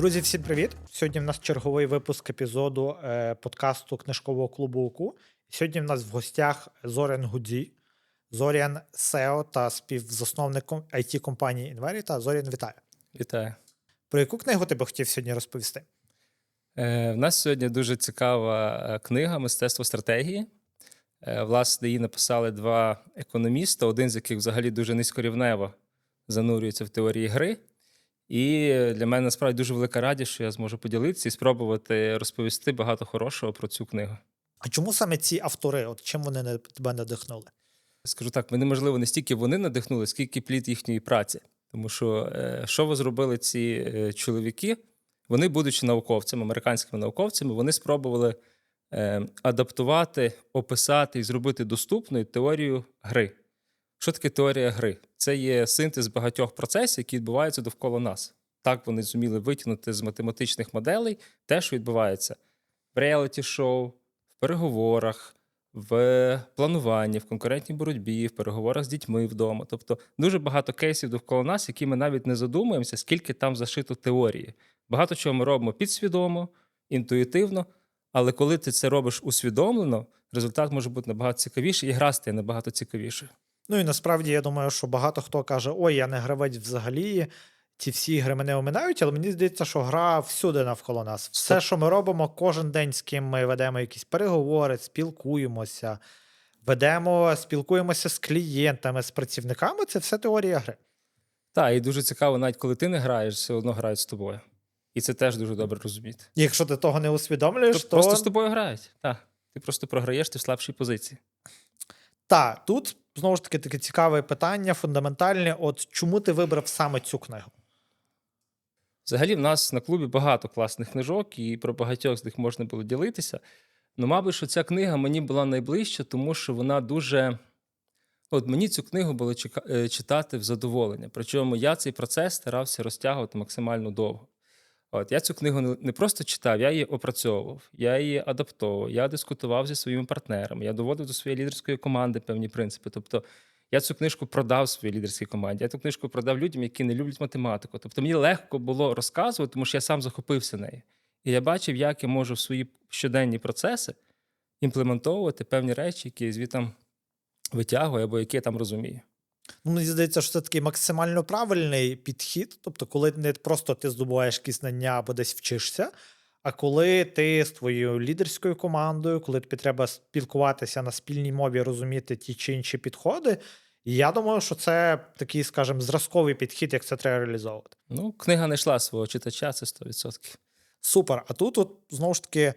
Друзі, всім привіт! Сьогодні в нас черговий випуск епізоду е, подкасту книжкового клубу УКУ. Сьогодні в нас в гостях Зорян Гудзі, Зорян SEO та співзасновник it компанії Inverita. Зорян, вітаю. Вітаю. Про яку книгу ти би хотів сьогодні розповісти? Е, в нас сьогодні дуже цікава е, книга Мистецтво стратегії. Е, власне, її написали два економіста, один з яких взагалі дуже низькорівнево занурюється в теорії гри. І для мене насправді дуже велика радість, що я зможу поділитися і спробувати розповісти багато хорошого про цю книгу. А чому саме ці автори? От чим вони не- тебе надихнули? Скажу так, мене можливо не стільки вони надихнули, скільки плід їхньої праці. Тому що е, що ви зробили ці е, чоловіки? Вони, будучи науковцями, американськими науковцями, вони спробували е, адаптувати, описати і зробити доступною теорію гри. Що таке теорія гри? Це є синтез багатьох процесів, які відбуваються довкола нас. Так вони зуміли витягнути з математичних моделей те, що відбувається в реаліті-шоу, в переговорах, в плануванні, в конкурентній боротьбі, в переговорах з дітьми вдома. Тобто дуже багато кейсів довкола нас, які ми навіть не задумуємося, скільки там зашито теорії. Багато чого ми робимо підсвідомо, інтуїтивно, але коли ти це робиш усвідомлено, результат може бути набагато цікавіший, і гра стає набагато цікавішою. Ну і насправді я думаю, що багато хто каже: ой, я не гравець взагалі. Ці всі ігри мене оминають, але мені здається, що гра всюди навколо нас. Все, що ми робимо, кожен день з ким ми ведемо якісь переговори, спілкуємося, ведемо, спілкуємося з клієнтами, з працівниками. Це все теорія гри. Так, і дуже цікаво, навіть коли ти не граєш, все одно грають з тобою. І це теж дуже добре розуміти. Якщо ти того не усвідомлюєш, Тобто то Просто з тобою грають. Так. Ти просто програєш, ти в слабшій позиції. Та тут знову ж таки таке цікаве питання, фундаментальне. От чому ти вибрав саме цю книгу? Взагалі, в нас на клубі багато класних книжок, і про багатьох з них можна було ділитися. Ну, мабуть, що ця книга мені була найближча, тому що вона дуже. От мені цю книгу було е, читати в задоволення. Причому я цей процес старався розтягувати максимально довго. От я цю книгу не- просто читав, я її опрацьовував, я її адаптовував, я дискутував зі своїми партнерами, я доводив до своєї лідерської команди певні принципи. Тобто я цю книжку продав своїй лідерській команді, я цю книжку продав людям, які не люблять математику. Тобто мені легко було розказувати, тому що я сам захопився нею. І я бачив, як я можу в свої щоденні процеси імплементовувати певні речі, які звітам витягую або які я там розумію. Ну, мені здається, що це такий максимально правильний підхід. Тобто, коли не просто ти здобуваєш якісь знання або десь вчишся, а коли ти з твоєю лідерською командою, коли тобі треба спілкуватися на спільній мові, розуміти ті чи інші підходи. І я думаю, що це такий, скажімо, зразковий підхід, як це треба реалізовувати. Ну, книга знайшла свого читача, це 100%. Супер. А тут, от, знову ж таки,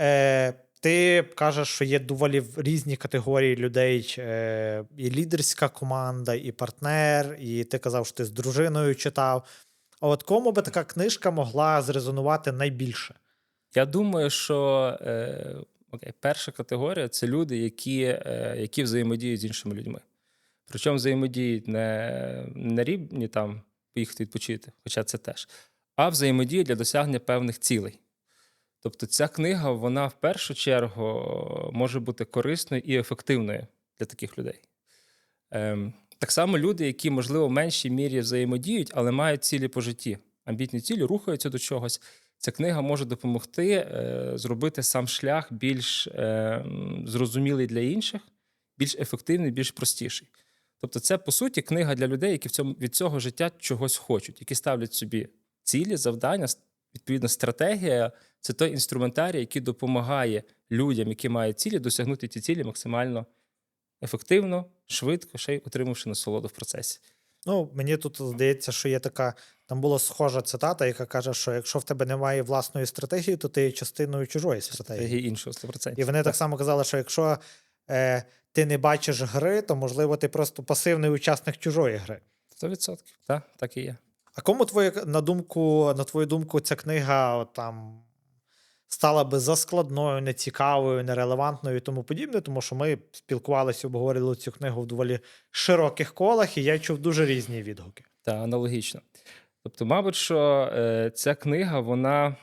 е, ти кажеш, що є доволі різні категорії людей: е, і лідерська команда, і партнер, і ти казав, що ти з дружиною читав. А от кому би така книжка могла зрезонувати найбільше? Я думаю, що е, окей, перша категорія це люди, які, е, які взаємодіють з іншими людьми. Причому взаємодіють не на рівні там поїхати відпочити, хоча це теж, а взаємодіють для досягнення певних цілей. Тобто ця книга, вона в першу чергу може бути корисною і ефективною для таких людей. Ем, так само люди, які, можливо, в меншій мірі взаємодіють, але мають цілі по житті, амбітні цілі, рухаються до чогось. Ця книга може допомогти е, зробити сам шлях більш е, зрозумілий для інших, більш ефективний, більш простіший. Тобто, це по суті книга для людей, які в цьому від цього життя чогось хочуть, які ставлять собі цілі, завдання, відповідно, стратегія це той інструментарій, який допомагає людям, які мають цілі, досягнути ті цілі максимально ефективно, швидко, ще й отримавши насолоду в процесі. Ну, мені тут здається, що є така. Там була схожа цитата, яка каже, що якщо в тебе немає власної стратегії, то ти є частиною чужої стратегії. Стратегії іншого 100%. І вони так само казали, що якщо е, ти не бачиш гри, то можливо ти просто пасивний учасник чужої гри. 100%. Так, так і є. А кому твоє на думку, на твою думку, ця книга там стала би заскладною, нецікавою, нерелевантною і тому подібне, тому що ми спілкувалися, обговорили цю книгу в доволі широких колах, і я чув дуже різні відгуки. Та аналогічно. Тобто, мабуть, що е, ця книга, вона,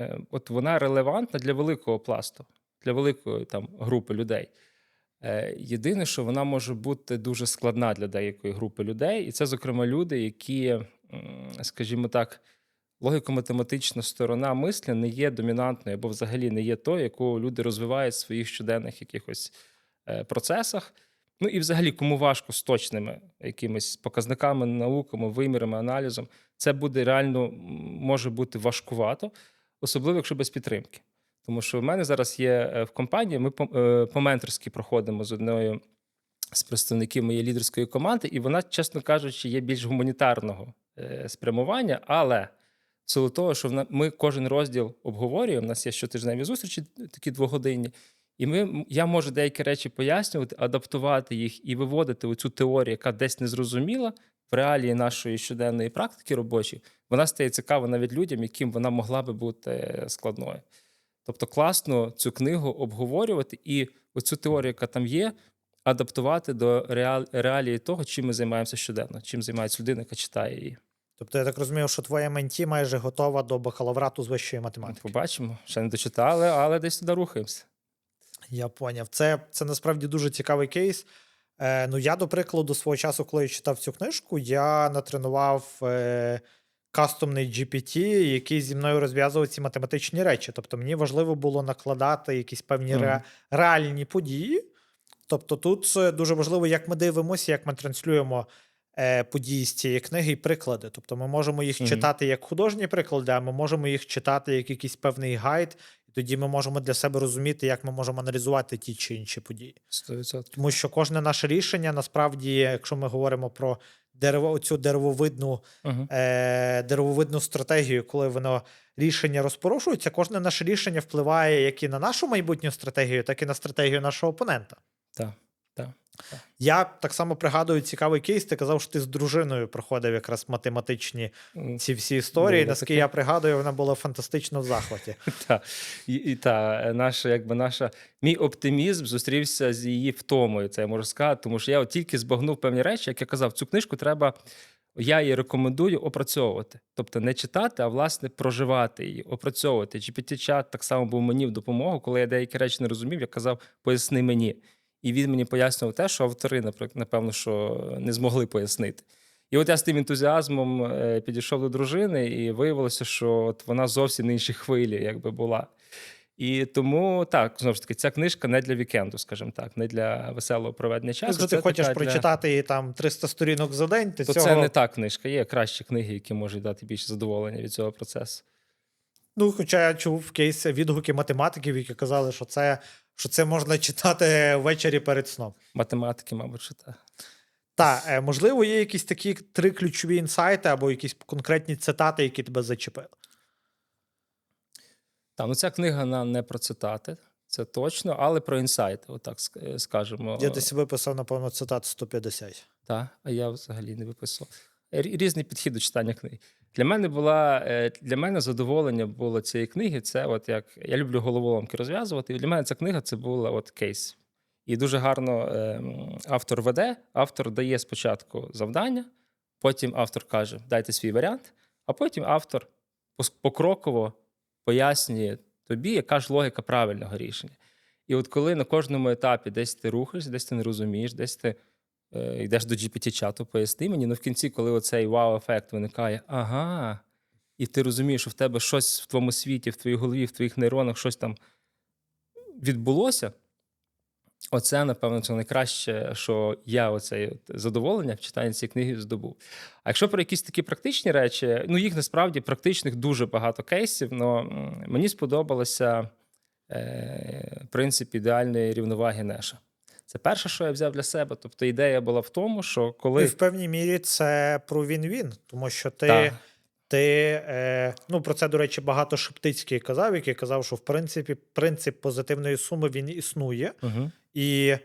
е, от вона релевантна для великого пласту, для великої там, групи людей. Е, єдине, що вона може бути дуже складна для деякої групи людей, і це, зокрема, люди, які, скажімо так, логіко-математична сторона мислення не є домінантною або взагалі не є тою, яку люди розвивають в своїх щоденних якихось е, процесах. Ну і взагалі, кому важко з точними якимись показниками, науками, вимірами, аналізом, це буде реально може бути важкувато, особливо якщо без підтримки. Тому що в мене зараз є е, в компанії, ми е, по-менторськи проходимо з одною з представників моєї лідерської команди, і вона, чесно кажучи, є більш гуманітарного спрямування, але в силу того, що ми кожен розділ обговорюємо, у нас є щотижневі зустрічі, такі двогодинні, і ми, я можу деякі речі пояснювати, адаптувати їх і виводити оцю теорію, яка десь не зрозуміла в реалії нашої щоденної практики робочої, вона стає цікава навіть людям, яким вона могла би бути е, складною. Тобто класно цю книгу обговорювати і оцю теорію, яка там є, адаптувати до реалії того, чим ми займаємося щоденно, чим займається людина, яка читає її. Тобто я так розумію, що твоя менті майже готова до бакалаврату з вищої математики. Побачимо, ще не дочитали, але десь туди рухаємося. Я поняв. Це, це насправді дуже цікавий кейс. Е, ну, я, до прикладу, свого часу, коли я читав цю книжку, я натренував е, кастомний GPT, який зі мною розв'язував ці математичні речі. Тобто мені важливо було накладати якісь певні ре, реальні події. Тобто, тут е, дуже важливо, як ми дивимося, як ми транслюємо е, події з цієї книги і приклади. Тобто, ми можемо їх Мгм. читати як художні приклади, а ми можемо їх читати як якийсь певний гайд, тоді ми можемо для себе розуміти, як ми можемо аналізувати ті чи інші події. 100%. Тому що кожне наше рішення, насправді, якщо ми говоримо про дерево, цю деревовидну, Угу. е, деревовидну стратегію, коли воно рішення розпорушується, кожне наше рішення впливає як і на нашу майбутню стратегію, так і на стратегію нашого опонента. Так. Я так само пригадую цікавий кейс. Ти казав, що ти з дружиною проходив якраз математичні ці всі історії. Було Наскільки таке. я пригадую, вона була фантастично в захваті. Та, і, і та, наша, якби наша, мій оптимізм зустрівся з її втомою, це я можу сказати, тому що я от тільки збагнув певні речі, як я казав, цю книжку треба, я її рекомендую опрацьовувати. Тобто не читати, а власне проживати її, опрацьовувати. GPT-чат так само був мені в допомогу, коли я деякі речі не розумів, я казав, поясни мені. І він мені пояснював те, що автори, наприклад, напевно, що не змогли пояснити. І от я з тим ентузіазмом е, підійшов до дружини, і виявилося, що от вона зовсім на іншій хвилі, якби була. І тому так, знову ж таки, ця книжка не для вікенду, скажімо так, не для веселого проведення часу. Якщо ти хочеш для- прочитати її там 300 сторінок за день, ти То цього це не та книжка. Є кращі книги, які можуть дати більше задоволення від цього процесу. Ну, хоча я чув в кейсі відгуки математиків, які казали, що це, що це можна читати ввечері перед сном. Математики, мабуть, що так. Е, можливо, є якісь такі три ключові інсайти або якісь конкретні цитати, які тебе зачепили. Так, ну ця книга на не про цитати, це точно, але про інсайти, отак е, скажемо. Я десь виписав, напевно, цитат 150. Так, а я взагалі не виписував. Різний підхід до читання книг. Для мене була е, для мене задоволення було цієї книги. Це от як я люблю головоломки розв'язувати. І для мене ця книга це була от кейс. І дуже гарно е, автор веде. Автор дає спочатку завдання, потім автор каже: дайте свій варіант, а потім автор покроково пояснює тобі, яка ж логіка правильного рішення. І от коли на кожному етапі десь ти рухаєшся, десь ти не розумієш, десь ти йдеш до GPT-чату, поясни мені. Ну в кінці, коли оцей вау-ефект виникає, ага, і ти розумієш, що в тебе щось в твоєму світі, в твоїй голові, в твоїх нейронах щось там відбулося. Оце, напевно, це найкраще, що я оце задоволення в читанні цієї книги здобув. А якщо про якісь такі практичні речі, ну їх насправді практичних дуже багато кейсів. але мені сподобалося е, принцип ідеальної рівноваги Неша. Це перше, що я взяв для себе. Тобто ідея була в тому, що І коли в певній мірі це про він-він, тому що ти. Та, Ти, е, ну про це, до речі, багато Шептицький казав, який казав, що в принципі принцип позитивної суми він існує. угу. І,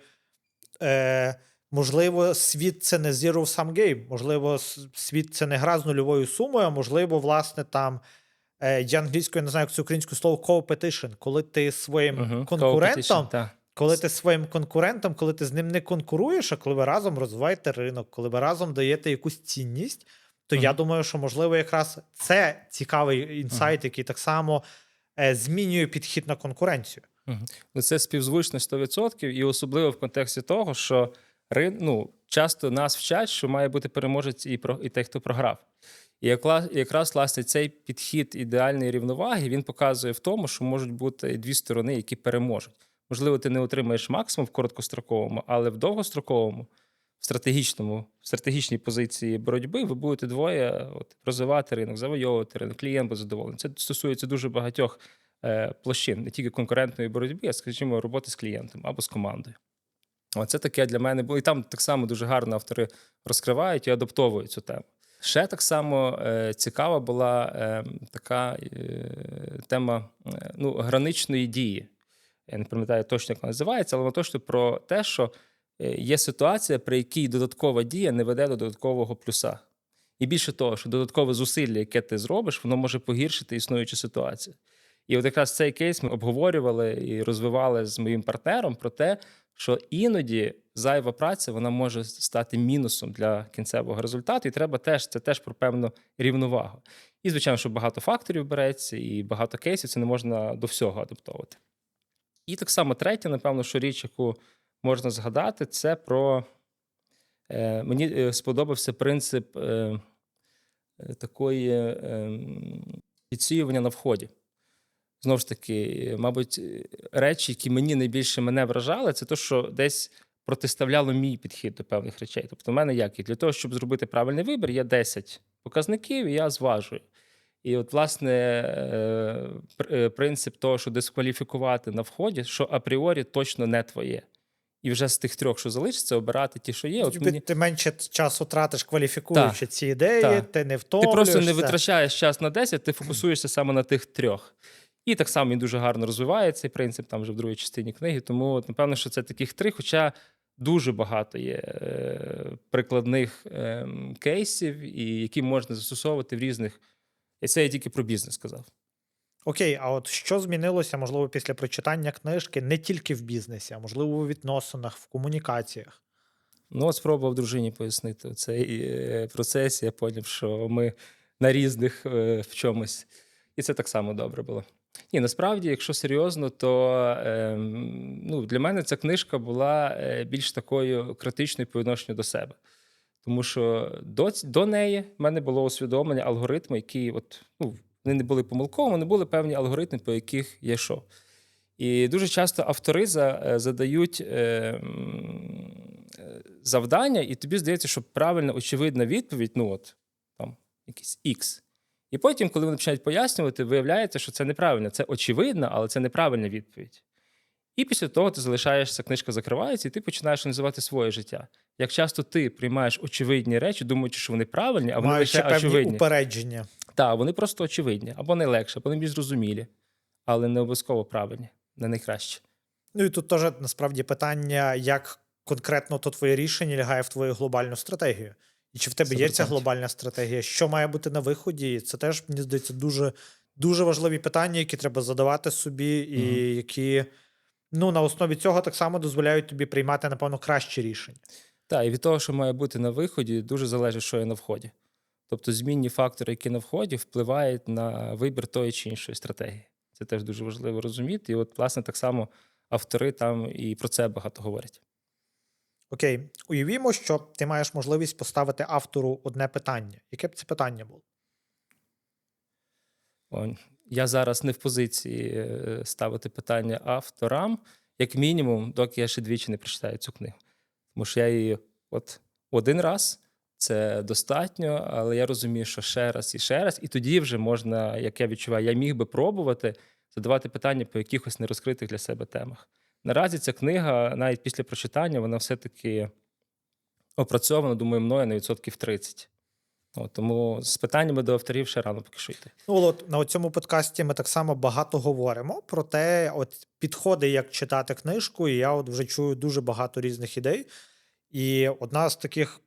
е, можливо, світ це не zero sum game. Можливо, світ це не гра з нульовою сумою, а можливо, власне, там. е, Я англійською не знаю, як це українське слово competition, коли ти своїм Угу. конкурентом. Коли ти своїм конкурентом, коли ти з ним не конкуруєш, а коли ви разом розвиваєте ринок, коли ви разом даєте якусь цінність, то я думаю, що можливо якраз це цікавий інсайт, який так само е, змінює підхід на конкуренцію. Мгм. Ну, це співзвучно 100%, і особливо в контексті того, що рин, ну, часто нас вчать, що має бути переможець і, про, і той, хто програв. І якраз власне цей підхід ідеальної рівноваги він показує в тому, що можуть бути дві сторони, які переможуть. Можливо, ти не отримаєш максимум в короткостроковому, але в довгостроковому, в стратегічному, в стратегічній позиції боротьби ви будете двоє от, розвивати ринок, завойовувати ринок, клієнт буде задоволений. Це стосується дуже багатьох е, площин, не тільки конкурентної боротьби, а скажімо, роботи з клієнтом або з командою. Оце таке для мене було. І там так само дуже гарно автори розкривають і адаптовують цю тему. Ще так само е, цікава була е, така е, тема е, ну, граничної дії. Я не пам'ятаю точно, як вона називається, але вона точно про те, що е, є ситуація, при якій додаткова дія не веде до додаткового плюса. І більше того, що додаткове зусилля, яке ти зробиш, воно може погіршити існуючу ситуацію. І от якраз цей кейс ми обговорювали і розвивали з моїм партнером про те, що іноді зайва праця вона може стати мінусом для кінцевого результату, і треба теж це теж про певну рівновагу. І звичайно, що багато факторів береться, і багато кейсів це не можна до всього адаптовувати. І так само третє, напевно, що річ, яку можна згадати, це про е, мені е, сподобався принцип е, такої е, м, відсіювання на вході. Знову ж таки, мабуть, речі, які мені найбільше мене вражали, це те, що десь протиставляло мій підхід до певних речей. Тобто, в мене як і для того, щоб зробити правильний вибір, є 10 показників, і я зважую. І от, власне, е, е, принцип того, що дискваліфікувати на вході, що апріорі точно не твоє. І вже з тих трьох, що залишиться, обирати ті, що є. От мені... Ти менше часу тратиш, кваліфікуючи ці ідеї, так. ти не Ти просто не витрачаєш час на 10, ти фокусуєшся саме на тих трьох. І так само він дуже гарно розвиває цей принцип там вже в другій частині книги. Тому от, напевно, що це таких три, хоча дуже багато є е, прикладних е, кейсів, і які можна застосовувати в різних. І це я тільки про бізнес сказав. Окей, а от що змінилося, можливо, після прочитання книжки не тільки в бізнесі, а можливо, у відносинах, в комунікаціях? Ну, от спробував дружині пояснити цей е, процес. Я поняв, що ми на різних е, в чомусь. І це так само добре було. Ні, насправді, якщо серйозно, то е, ну, для мене ця книжка була е, більш такою критичною по відношенню до себе. Тому що до, до неї в мене було усвідомлення алгоритми, які от, ну, вони не були помилковими, вони були певні алгоритми, по яких я йшов. І дуже часто автори за, е, задають е, е, завдання, і тобі здається, що правильна, очевидна відповідь, ну от там якийсь X. І потім, коли вони починають пояснювати, виявляється, що це неправильно. Це очевидна, але це неправильна відповідь. І після того ти залишаєшся, книжка закривається, і ти починаєш аналізувати своє життя. Як часто ти приймаєш очевидні речі, думаючи, що вони правильні, а вони Маючи лише очевидні. упередження. Так, вони просто очевидні, або найлегше, або найбільш зрозумілі, але не обов'язково правильні, не найкраще. Ну і тут теж насправді питання, як конкретно то твоє рішення лягає в твою глобальну стратегію. І чи в тебе є ця глобальна стратегія? Що має бути на виході? І Це теж, мені здається, дуже, дуже важливі питання, які треба задавати собі, і Мгм. які ну, на основі цього так само дозволяють тобі приймати, напевно, кращі рішення. Так, і від того, що має бути на виході, дуже залежить, що є на вході. Тобто змінні фактори, які на вході, впливають на вибір тої чи іншої стратегії. Це теж дуже важливо розуміти. І от, власне, так само автори там і про це багато говорять. Окей, уявімо, що ти маєш можливість поставити автору одне питання. Яке б це питання було? Я зараз не в позиції е, ставити питання авторам, як мінімум, доки я ще двічі не прочитаю цю книгу. Тому що я її от один раз це достатньо, але я розумію, що ще раз і ще раз, і тоді вже можна, як я відчуваю, я міг би пробувати задавати питання по якихось нерозкритих для себе темах. Наразі ця книга, навіть після прочитання, вона все-таки опрацьована, думаю, мною на відсотків 30. Тому з питаннями до авторів ще рано поки що йти. Ну, от на цьому подкасті ми так само багато говоримо про те, от підходи, як читати книжку, і я от вже чую дуже багато різних ідей. І одна з таких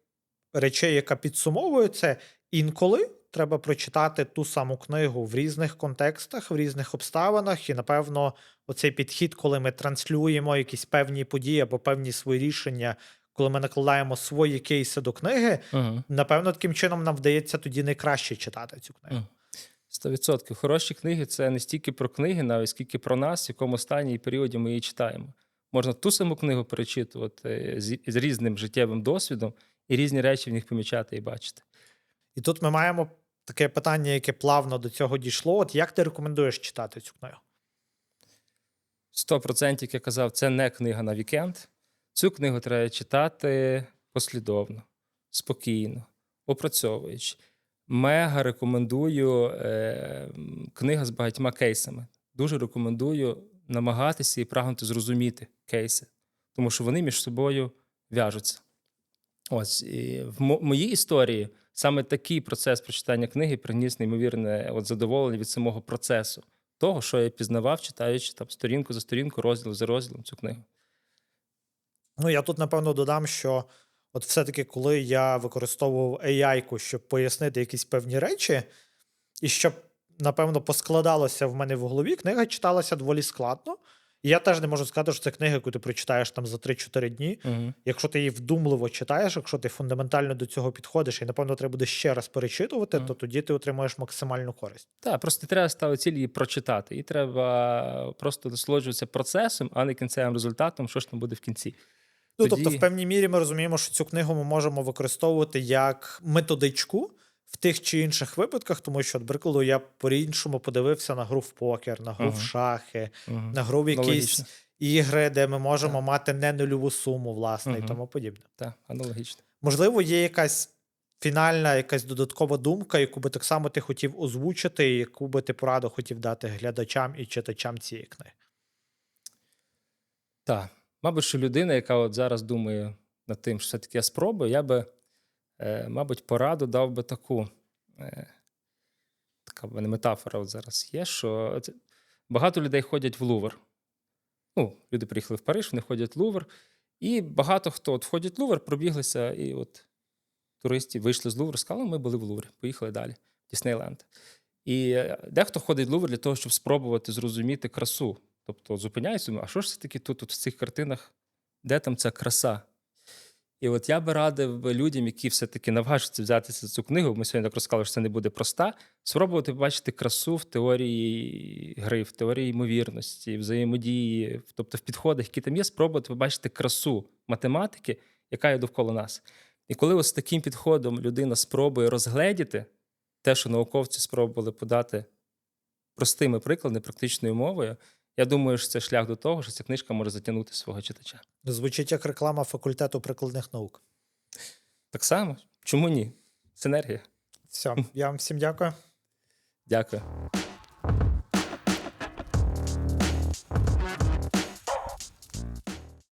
речей, яка підсумовує це, інколи треба прочитати ту саму книгу в різних контекстах, в різних обставинах. І, напевно, оцей підхід, коли ми транслюємо якісь певні події або певні свої рішення, коли ми накладаємо свої кейси до книги, Угу. напевно, таким чином нам вдається тоді найкраще читати цю книгу. Мгм. Сто відсотків. Хороші книги це не стільки про книги, навіть скільки про нас, в якому стані і періоді ми її читаємо. Можна ту саму книгу перечитувати з, з різним життєвим досвідом і різні речі в них помічати і бачити. І тут ми маємо таке питання, яке плавно до цього дійшло. От як ти рекомендуєш читати цю книгу? 100%, як я казав, це не книга на вікенд. Цю книгу треба читати послідовно, спокійно, опрацьовуючи. Мега рекомендую е, книга з багатьма кейсами. Дуже рекомендую намагатися і прагнути зрозуміти кейси, тому що вони між собою в'яжуться. Ось і в моїй історії саме такий процес прочитання книги приніс неймовірне от задоволення від самого процесу того, що я пізнавав, читаючи там сторінку за сторінку, розділ за розділом цю книгу. Ну, я тут, напевно, додам, що от все-таки, коли я використовував AI, щоб пояснити якісь певні речі, і щоб, напевно, поскладалося в мене в голові, книга читалася доволі складно. І я теж не можу сказати, що це книга, яку ти прочитаєш там за 3-4 дні. Угу. Якщо ти її вдумливо читаєш, якщо ти фундаментально до цього підходиш, і, напевно, треба буде ще раз перечитувати, Мгм. то тоді ти отримаєш максимальну користь. Так, просто треба ставити ціль її прочитати. І треба просто насолоджуватися процесом, а не кінцевим результатом, що ж там буде в кінці. Ну, Тоді- тобто, в певній мірі ми розуміємо, що цю книгу ми можемо використовувати як методичку в тих чи інших випадках, тому що, от, прикладу, я по-іншому подивився на гру в покер, на гру в шахи, Мгм. на гру в якісь Аналогічно. ігри, де ми можемо мати не нульову суму, власне, і тому подібне. Так, аналогічно. Можливо, є якась фінальна, якась додаткова думка, яку би так само ти хотів озвучити, і яку би ти пораду хотів дати глядачам і читачам цієї книги. Так. Мабуть, що людина, яка от зараз думає над тим, що все-таки я спробую, я би, е, мабуть, пораду дав би таку. Е, така в мене метафора от зараз є, що багато людей ходять в Лувр. Ну, люди приїхали в Париж, вони ходять в Лувр, і багато хто от входять в Лувр, пробіглися, і от туристів вийшли з Лувру, сказали, ми були в Луврі, поїхали далі, Діснейленд. І е, дехто ходить в Лувр для того, щоб спробувати зрозуміти красу. Тобто зупиняється, думає, а що ж все таки тут, от в цих картинах, де там ця краса? І от я би радив людям, які все-таки наважаться взятися за цю книгу, ми сьогодні так розказали, що це не буде проста, спробувати побачити красу в теорії гри, в теорії ймовірності, взаємодії, тобто в підходах, які там є, спробувати побачити красу математики, яка є довкола нас. І коли ось таким підходом людина спробує розгледіти те, що науковці спробували подати простими прикладами, практичною мовою, я думаю, що це шлях до того, що ця книжка може затягнути свого читача. Звучить як реклама факультету прикладних наук. Так само, чому ні? Синергія. Все, я вам всім дякую. Дякую.